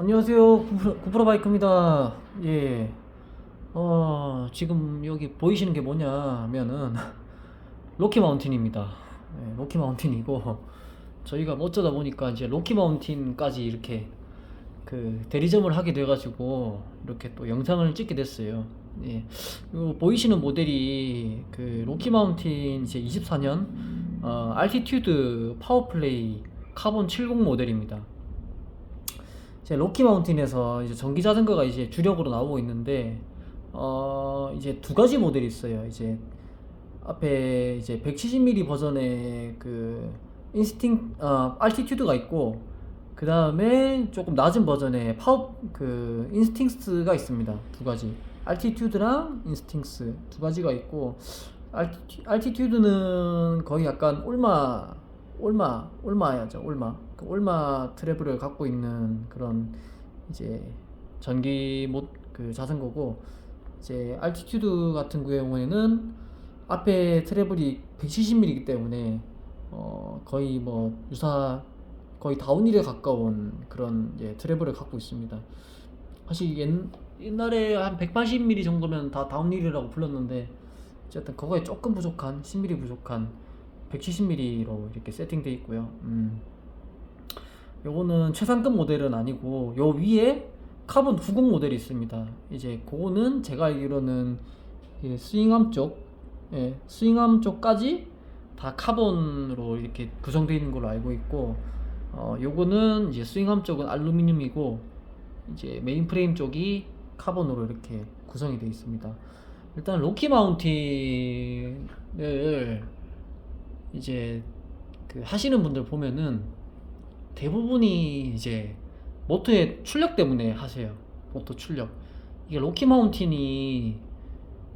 안녕하세요. 구프로, 바이크입니다. 예. 어, 지금 여기 보이시는 게 뭐냐면은, 로키 마운틴입니다. 예, 로키 마운틴이고, 저희가 뭐 어쩌다 보니까 이제 로키 마운틴까지 이렇게 그 대리점을 하게 돼 가지고, 이렇게 또 영상을 찍게 됐어요. 예. 요 보이시는 모델이 그 로키 마운틴 이제 24년, 어, 알티튜드 파워플레이 카본 70 모델입니다. 이제 로키 마운틴에서 이제 전기 자전거가 이제 주력으로 나오고 있는데 어 이제 두 가지 모델이 있어요. 이제 앞에 이제 170mm 버전의 그 인스팅 어 알티튜드가 있고 그 다음에 조금 낮은 버전의 파워 그 인스팅스가 있습니다. 두 가지 알티튜드랑 인스팅스 두 가지가 있고 알티, 알티튜드는 거의 약간 올마 올마 올마야죠 올마 그 올마 트래블을 갖고 있는 그런 이제 전기 못그 자전거고 이제 알티튜드 같은 경우에는 앞에 트래블이 170mm이기 때문에 어 거의 뭐 유사 거의 다운힐에 가까운 그런 예, 트래블을 갖고 있습니다. 사실 옛, 옛날에 한 180mm 정도면 다 다운힐이라고 불렀는데 어쨌든 그거에 조금 부족한 10mm 부족한 170mm로 이렇게 세팅되어 있고요. 음. 요거는 최상급 모델은 아니고 요 위에 카본 90 모델이 있습니다. 이제 그거는 제가 알기로는 이 스윙암 쪽, 예, 스윙암 쪽까지 다 카본으로 이렇게 구성되어 있는 걸로 알고 있고, 어, 요거는 이제 스윙암 쪽은 알루미늄이고, 이제 메인 프레임 쪽이 카본으로 이렇게 구성이 되어 있습니다. 일단 로키 마운틴을 이제 그 하시는 분들 보면은 대부분이 이제 모터의 출력 때문에 하세요. 모터 출력. 이게 로키 마운틴이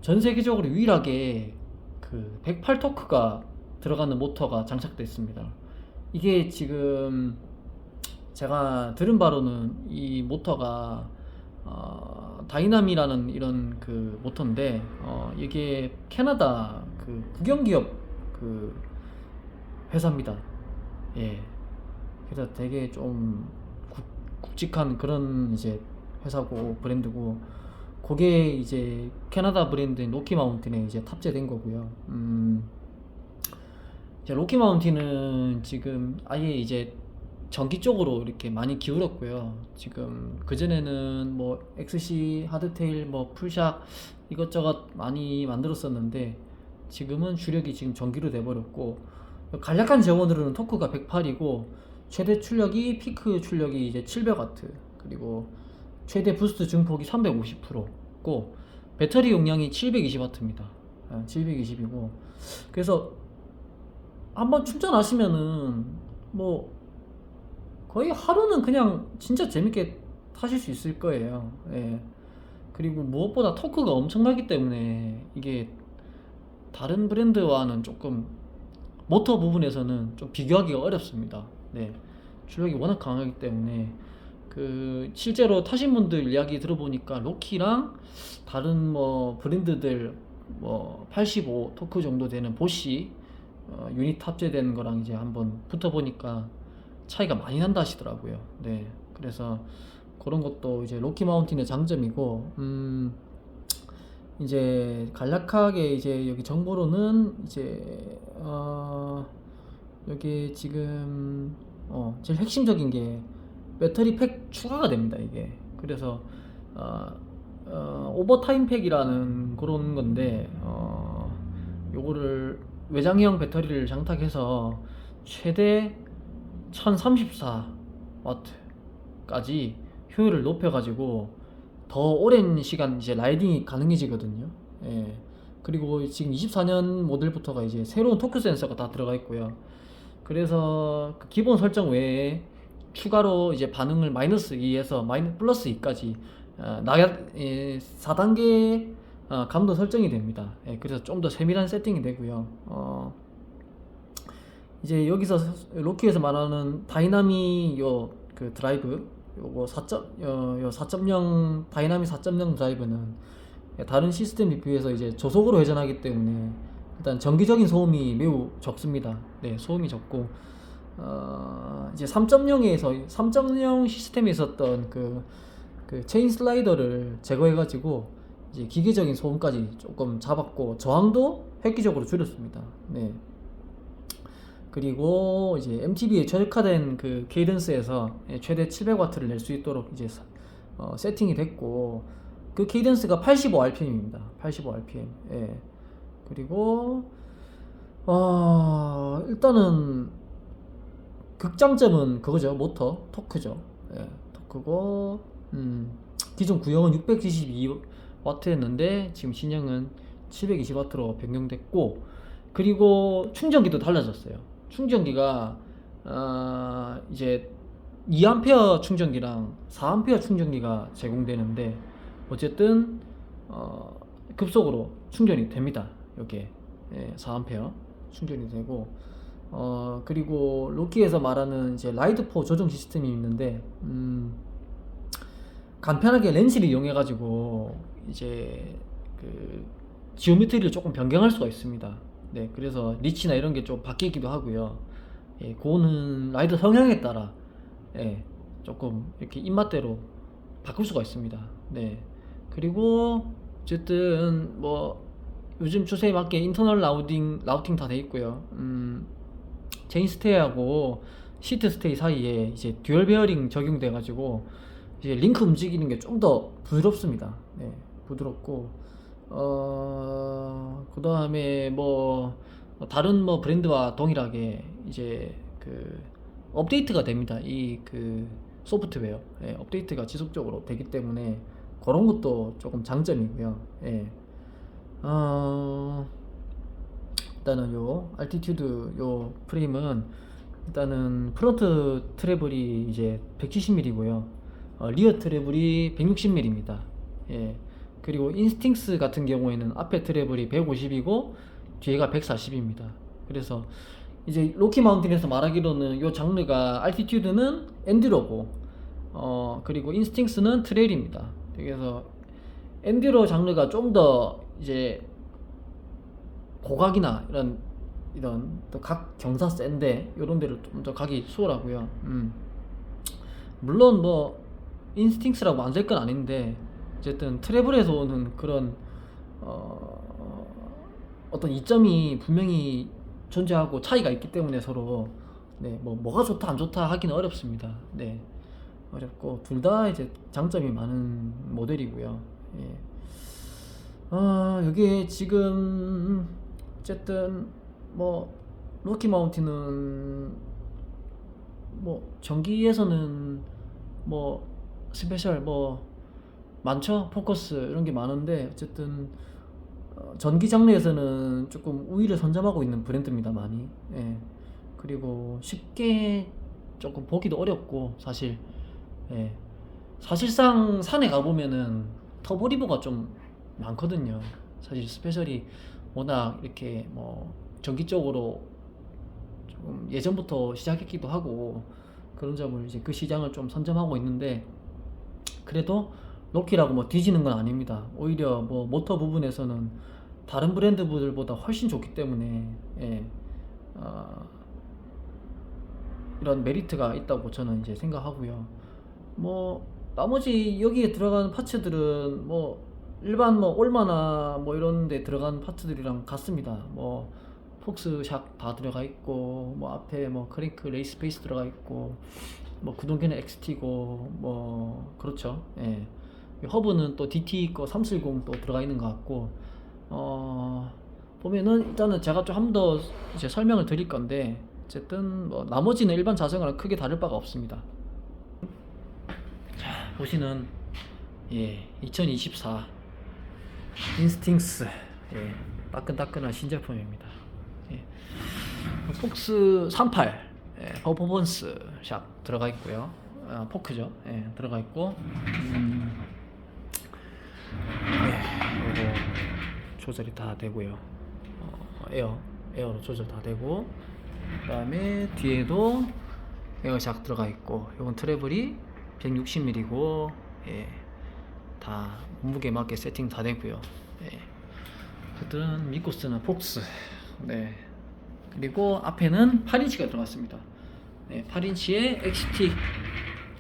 전 세계적으로 유일하게 그 108 토크가 들어가는 모터가 장착되어 있습니다. 이게 지금 제가 들은 바로는 이 모터가 어, 다이나미라는 이런 그 모터인데 어, 이게 캐나다 그 국영기업 그 회사입니다. 예. 그래서 되게 좀 국, 굵직한 그런 이제 회사고 브랜드고 그게 이제 캐나다 브랜드인 로키 마운틴에 이제 탑재된 거고요. 음, 로키 마운틴은 지금 아예 이제 전기 쪽으로 이렇게 많이 기울었고요. 지금 그전에는 뭐 XC, 하드테일, 뭐 풀샥 이것저것 많이 만들었었는데 지금은 주력이 지금 전기로 돼 버렸고 간략한 제원으로는 토크가 108이고 최대 출력이 피크 출력이 이제 700W 그리고 최대 부스트 증폭이 350%고 배터리 용량이 720W입니다. 720이고 그래서 한번 충전하시면은 뭐 거의 하루는 그냥 진짜 재밌게 타실 수 있을 거예요. 예. 그리고 무엇보다 토크가 엄청나기 때문에 이게 다른 브랜드와는 조금 모터 부분에서는 좀 비교하기가 어렵습니다. 네. 출력이 워낙 강하기 때문에 그 실제로 타신 분들 이야기 들어보니까 로키랑 다른 뭐 브랜드들 뭐 85 토크 정도 되는 보시 어, 유닛 탑재된 거랑 이제 한번 붙어 보니까 차이가 많이 난다 하시더라고요. 네. 그래서 그런 것도 이제 로키 마운틴의 장점이고 음 이제 간략하게 이제 여기 정보로는 이제 어 여기 지금 어 제일 핵심적인 게 배터리 팩 추가가 됩니다 이게. 그래서 어, 어 오버타임 팩이라는 그런 건데 어 요거를 외장형 배터리를 장착해서 최대 1034W까지 효율을 높여가지고 더 오랜 시간 이제 라이딩이 가능해지거든요. 예. 그리고 지금 24년 모델부터가 이제 새로운 토크 센서가 다 들어가 있고요. 그래서 그 기본 설정 외에 추가로 이제 반응을 마이너스 2에서 마이너스 플러스 2까지 어, 나약 예, 4단계 어, 감도 설정이 됩니다. 예, 그래서 좀 더 세밀한 세팅이 되고요. 어, 이제 여기서 로키에서 말하는 다이나미 요그 드라이브 요거 4점 어, 요4.0 다이나미 4.0 드라이브는 다른 시스템에 비해서 이제 저속으로 회전하기 때문에 일단 전기적인 소음이 매우 적습니다. 네, 소음이 적고 어, 이제 3.0에서 3.0 시스템에 있었던 그, 그 체인 슬라이더를 제거해가지고 이제 기계적인 소음까지 조금 잡았고 저항도 획기적으로 줄였습니다. 네. 그리고 이제 MTB에 최적화된 그 케이던스에서 최대 700와트를 낼 수 있도록 이제 사- 어, 세팅이 됐고 그 케이던스가 85rpm입니다. 85rpm. 예. 그리고 어, 일단은 극장점은 그거죠. 모터 토크죠. 예. 토크고 음, 기존 구형은 672W였는데 지금 신형은 720W로 변경됐고 그리고 충전기도 달라졌어요. 충전기가 어, 이제 2A 충전기랑 4A 충전기가 제공되는데 어쨌든 어, 급속으로 충전이 됩니다. 이게 예, 4A 충전이 되고 어, 그리고 로키에서 말하는 이제 라이드4 조정 시스템이 있는데 음, 간편하게 렌즈를 이용해 가지고 이제 그 지오메트리를 조금 변경할 수가 있습니다. 네, 그래서 리치나 이런 게 좀 바뀌기도 하고요. 예, 그거는 라이더 성향에 따라 예, 조금 이렇게 입맛대로 바꿀 수가 있습니다. 네, 그리고 어쨌든 뭐 요즘 추세에 맞게 인터널 라우팅 라우팅 다 돼 있고요. 음, 체인 스테이하고 시트 스테이 사이에 이제 듀얼 베어링 적용돼 가지고 이제 링크 움직이는 게 좀 더 부드럽습니다. 네, 부드럽고 어 그 다음에 뭐 다른 뭐 브랜드와 동일하게 이제 그 업데이트가 됩니다. 이 그 소프트웨어 예, 업데이트가 지속적으로 되기 때문에 그런 것도 조금 장점이고요. 예. 어, 일단은 요 알티튜드 요 프레임은 일단은 프론트 트래블이 이제 170mm고요. 어, 리어 트래블이 160mm입니다. 예. 그리고 인스팅스 같은 경우에는 앞에 트래블이 150이고 뒤에가 140입니다. 그래서 이제 로키 마운틴에서 말하기로는 요 장르가 알티튜드는 엔드로고 어 그리고 인스팅스는 트레일입니다. 그래서 엔드로 장르가 좀 더 이제 고각이나 이런 이런 또각 경사 센데 이런 데를 좀 더 가기 수월하고요. 음. 물론 뭐 인스팅스라고 안 될 건 아닌데 어쨌든 트래블에서 오는 그런 어, 어떤 이점이 분명히 존재하고 차이가 있기 때문에 서로 네, 뭐 뭐가 좋다 안 좋다 하기는 어렵습니다. 네. 어렵고 둘 다 이제 장점이 많은 모델이고요. 예. 아, 여기 지금 어쨌든 뭐 로키 마운틴은 뭐 전기에서는 뭐 스페셜 뭐 많죠 포커스 이런 게 많은데 어쨌든 어, 전기 장르에서는 조금 우위를 선점하고 있는 브랜드입니다 많이 예. 그리고 쉽게 조금 보기도 어렵고 사실 예. 사실상 산에 가보면은 터보리버가 좀 많거든요 사실 스페셜이 워낙 이렇게 뭐 전기 쪽으로 좀 예전부터 시작했기도 하고 그런 점을 이제 그 시장을 좀 선점하고 있는데 그래도 로키라고 뭐 뒤지는 건 아닙니다. 오히려 뭐 모터 부분에서는 다른 브랜드들보다 훨씬 좋기 때문에 예, 어, 이런 메리트가 있다고 저는 이제 생각하고요. 뭐 나머지 여기에 들어가는 파츠들은 뭐 일반 뭐 올마나 뭐 이런 데 들어가는 파츠들이랑 같습니다. 뭐 폭스샥 다 들어가 있고 뭐 앞에 뭐 크랭크 레이스 페이스 들어가 있고 뭐 구동계는 XT고 뭐 그렇죠. 예. 허브는 또 DT 거 370 또 들어가 있는 것 같고 어 보면은 일단은 제가 좀한번더 이제 설명을 드릴 건데 어쨌든 뭐 나머지는 일반 자전거랑 크게 다를 바가 없습니다. 자 보시는 예 2024 인스팅스 예 따끈따끈한 신제품입니다. 예. 폭스 38 예, 퍼포먼스 샵 들어가 있고요. 아, 포크죠. 예, 들어가 있고 음, 예, 요거 조절이 다 되고요. 어, 에어 에어로 조절 다 되고 그다음에 뒤에도 에어샥 들어가 있고 요건 트래블이 160mm고 예, 다 몸무게 맞게 세팅 다 되고요. 예. 어쨌든 믿고 쓰는 폭스 네 그리고 앞에는 8인치가 들어갔습니다 네, 8인치의 XT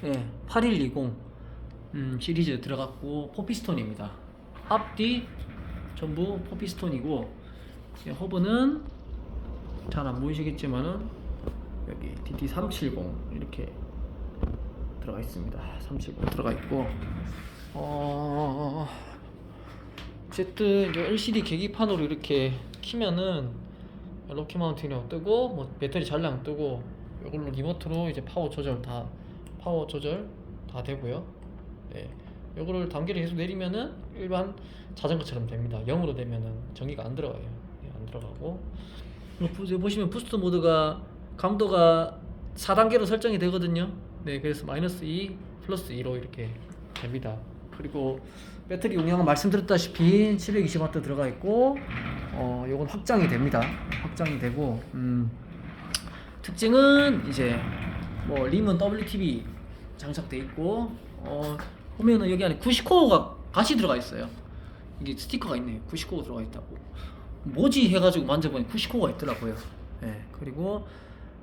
네, 8120 음, 시리즈 들어갔고 포피스톤입니다. 앞뒤 전부 포피스톤이고 네, 허브는 잘 안 보이시겠지만은 여기 DT370 이렇게 들어가 있습니다. 370 들어가 있고 어 어쨌든 이제 LCD 계기판으로 이렇게 키면은 로키 마운틴이라고 뜨고 뭐 배터리 잔량 뜨고 이걸로 리모트로 이제 파워 조절 다 파워 조절 다 되고요. 네. 이거를 단계를 계속 내리면은 일반 자전거처럼 됩니다. 0으로 되면은 전기가 안 들어가요. 네, 안 들어가고 보시면 부스트 모드가 감도가 4단계로 설정이 되거든요. 네, 그래서 마이너스 2, 플러스 2로 이렇게 됩니다. 그리고 배터리 용량은 말씀드렸다시피 720W 들어가 있고, 어, 요건 확장이 됩니다. 확장이 되고, 음, 특징은 이제 뭐 림은 WTB 장착돼 있고, 어, 보면은 여기 안에 90코어가 같이 들어가 있어요. 이게 스티커가 있네요. 90코어 들어가 있다고. 뭐지 해가지고 만져보니 90코어가 있더라고요. 예, 그리고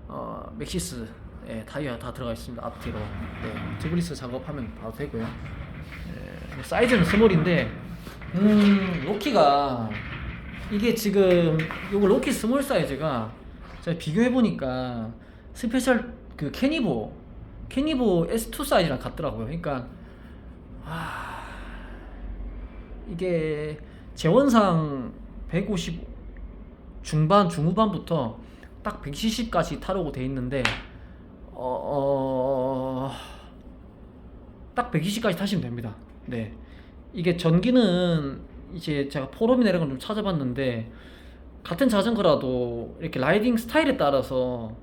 어, 맥시스 예, 타이어 다 들어가 있습니다. 앞뒤로. 네, 튜브리스 작업하면 바로 되고요. 예, 사이즈는 스몰인데, 음, 로키가 이게 지금 요거 로키 스몰 사이즈가 제가 비교해 보니까 스페셜 그 캐니보 캐니보 S2 사이즈랑 같더라고요. 그러니까 아, 이게 재원상 150 중반 중후반부터 딱 170까지 타려고 돼 있는데 어, 어, 딱 120까지 타시면 됩니다. 네. 이게 전기는 이제 제가 포럼이나 이런 걸좀 찾아봤는데 같은 자전거라도 이렇게 라이딩 스타일에 따라서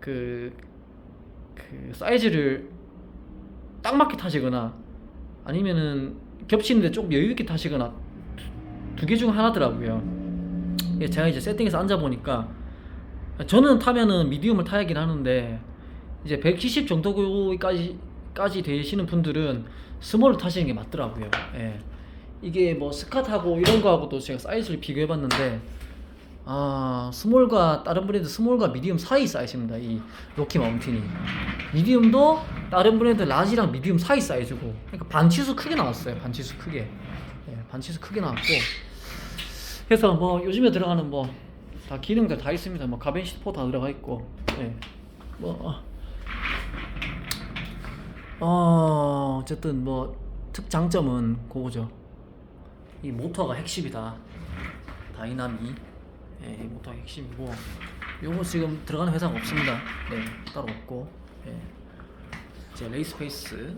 그, 그 사이즈를 딱 맞게 타시거나 아니면은 겹치는데 조금 여유 있게 타시거나 두 개 중 하나더라고요. 예, 제가 이제 세팅해서 앉아 보니까 저는 타면은 미디움을 타야긴 하는데 이제 170 정도까지 까지 되시는 분들은 스몰을 타시는 게 맞더라고요. 예. 이게 뭐 스카트하고 이런 거하고도 제가 사이즈를 비교해 봤는데 아 스몰과 다른 브랜드 스몰과 미디움 사이 사이즈입니다. 이 로키 마운틴이 미디움도 다른 브랜드 라지랑 미디움 사이 사이즈고 그러니까 반치수 크게 나왔어요. 반치수 크게 예, 반치수 크게 나왔고 그래서 뭐 요즘에 들어가는 뭐 다 기능들 다 있습니다. 뭐 가벤 시트 다 들어가 있고 예. 뭐 어. 어, 어쨌든 뭐 특장점은 그거죠. 이 모터가 핵심이다. 다이나미. 예, 이 모터가 핵심이고 요거 지금 들어가는 회사가 없습니다. 네, 따로 없고. 예. 이제 레이스페이스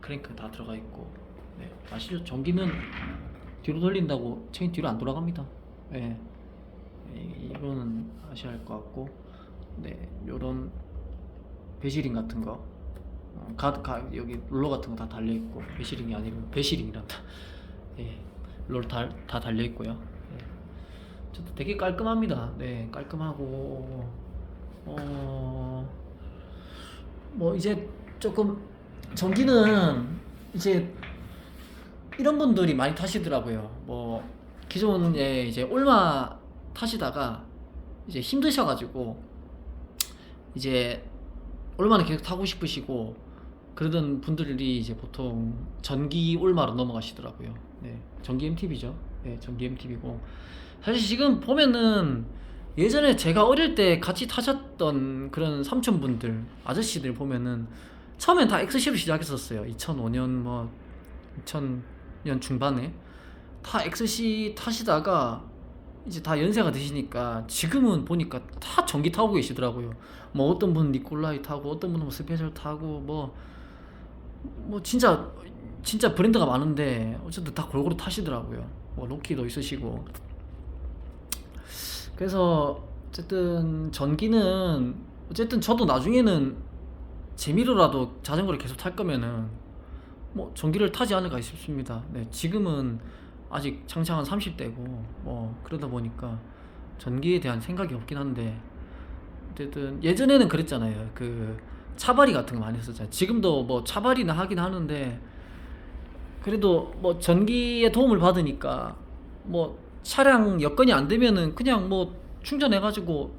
크랭크 다 들어가 있고. 네, 아시죠? 전기는 뒤로 돌린다고 체인 뒤로 안 돌아갑니다. 예. 이- 이거는 아셔야 할 것 같고. 네, 요런 배시링 같은 거 어, 가, 가, 여기 롤러 같은 거 다 달려 있고 배시링이 아니고 배시링이란다. 예, 롤 다, 다 달려 있고요. 예. 저도 되게 깔끔합니다. 네, 깔끔하고 어, 뭐 이제 조금 전기는 이제 이런 분들이 많이 타시더라고요. 뭐 기존에 이제 올마 타시다가 이제 힘드셔가지고 이제 올마는 계속 타고 싶으시고 그러던 분들이 이제 보통 전기 올마로 넘어가시더라고요. 네, 전기 MTB죠. 네, 전기 MTB고 사실 지금 보면은 예전에 제가 어릴 때 같이 타셨던 그런 삼촌분들 아저씨들 보면은 처음엔 다 엑스시로 시작했었어요. 2005년 뭐 2000년 중반에 다 엑스시 타시다가 이제 다 연세가 드시니까 지금은 보니까 다 전기 타고 계시더라고요. 뭐 어떤 분은 니콜라이 타고 어떤 분은 뭐 스페셜 타고 뭐뭐 진짜 진짜 브랜드가 많은데 어쨌든 다 골고루 타시더라고요. 뭐 로키도 있으시고 그래서 어쨌든 전기는 어쨌든 저도 나중에는 재미로라도 자전거를 계속 탈 거면은 뭐 전기를 타지 않을까 싶습니다. 네, 지금은 아직 창창한 30대고 뭐 그러다 보니까 전기에 대한 생각이 없긴 한데 어쨌든 예전에는 그랬잖아요. 그 차바리 같은 거 많이 했었잖아요. 지금도 뭐 차바리는 하긴 하는데 그래도 뭐 전기의 도움을 받으니까 뭐 차량 여건이 안 되면은 그냥 뭐 충전해 가지고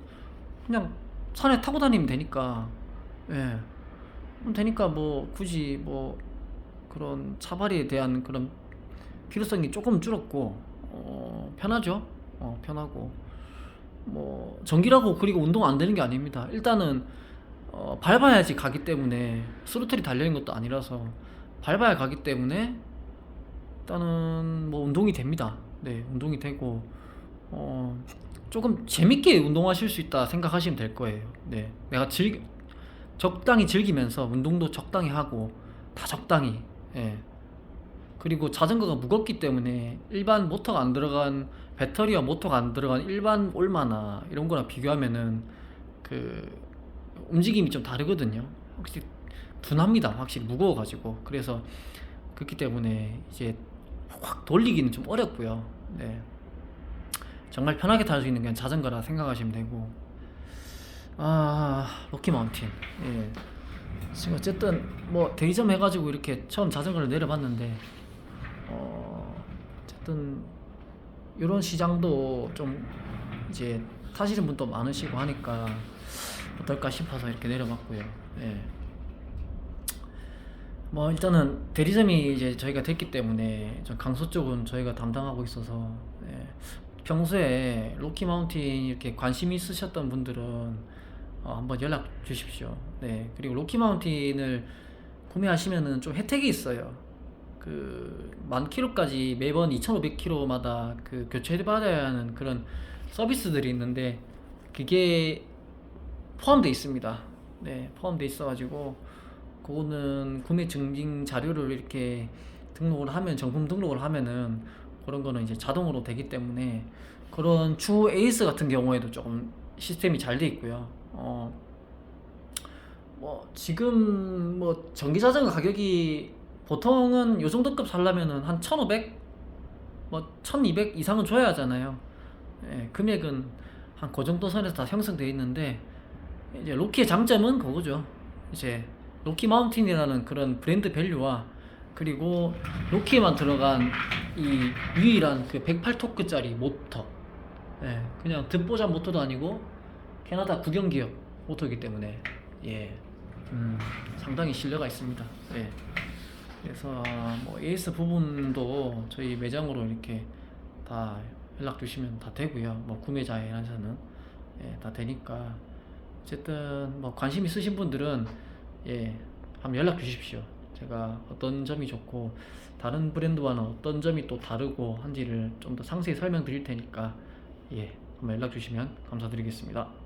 그냥 산에 타고 다니면 되니까 예 되니까 뭐 굳이 뭐 그런 차발이에 대한 그런 필요성이 조금 줄었고 어, 편하죠. 어, 편하고. 뭐 전기라고 그리고 운동 안 되는 게 아닙니다. 일단은 어, 밟아야지 가기 때문에 스로틀이 달려 있는 것도 아니라서 밟아야 가기 때문에 일단은 뭐 운동이 됩니다. 네 운동이 되고 어, 조금 재밌게 운동하실 수 있다 생각하시면 될 거예요. 네, 내가 즐 적당히 즐기면서 운동도 적당히 하고 다 적당히. 예. 그리고 자전거가 무겁기 때문에 일반 모터가 안 들어간 배터리와 모터가 안 들어간 일반 올마나 이런 거랑 비교하면은 그 움직임이 좀 다르거든요. 확실히 둔합니다. 확실히 무거워가지고 그래서 그렇기 때문에 이제 확 돌리기는 좀 어렵고요. 네. 정말 편하게 탈 수 있는 게 자전거라 생각하시면 되고 아 로키 마운틴 예 지금 어쨌든 뭐 대리점 해가지고 이렇게 처음 자전거를 내려봤는데 어 어쨌든 이런 시장도 좀 이제 타시는 분도 많으시고 하니까 어떨까 싶어서 이렇게 내려봤고요 예. 뭐 일단은 대리점이 이제 저희가 됐기 때문에 좀 강서 쪽은 저희가 담당하고 있어서 예. 평소에 로키 마운틴 이렇게 관심 있으셨던 분들은 어, 한번 연락 주십시오. 네 그리고 로키 마운틴을 구매하시면은 좀 혜택이 있어요. 그 만 킬로까지 매번 2,500킬로마다 그 교체해 받아야 하는 그런 서비스들이 있는데 그게 포함되어 있습니다. 네, 포함되어 있어가지고 그거는 구매 증빙 자료를 이렇게 등록을 하면 정품 등록을 하면은 그런 거는 이제 자동으로 되기 때문에 그런 주 에이스 같은 경우에도 조금 시스템이 잘 돼 있고요. 어, 뭐 지금 뭐 전기 자전거 가격이 보통은 요 정도 급 살려면은 한 1,500, 뭐 1,200 이상은 줘야 하잖아요. 예, 금액은 한 그 정도 선에서 다 형성되어 있는데 이제 로키의 장점은 그거죠. 이제 로키 마운틴이라는 그런 브랜드 밸류와 그리고 로키에만 들어간 이 유일한 그 108토크짜리 모터. 예, 그냥 듣보잡 모터도 아니고 캐나다 국영기업 모터이기 때문에 예, 음, 상당히 신뢰가 있습니다. 예. 그래서 뭐 AS 부분도 저희 매장으로 이렇게 다 연락 주시면 다 되고요. 뭐 구매자에 한해서는 예, 다 되니까 어쨌든 뭐 관심 있으신 분들은 예, 한번 연락 주십시오. 제가 어떤 점이 좋고 다른 브랜드와는 어떤 점이 또 다르고 한지를 좀 더 상세히 설명드릴 테니까 예, 한번 연락 주시면 감사드리겠습니다.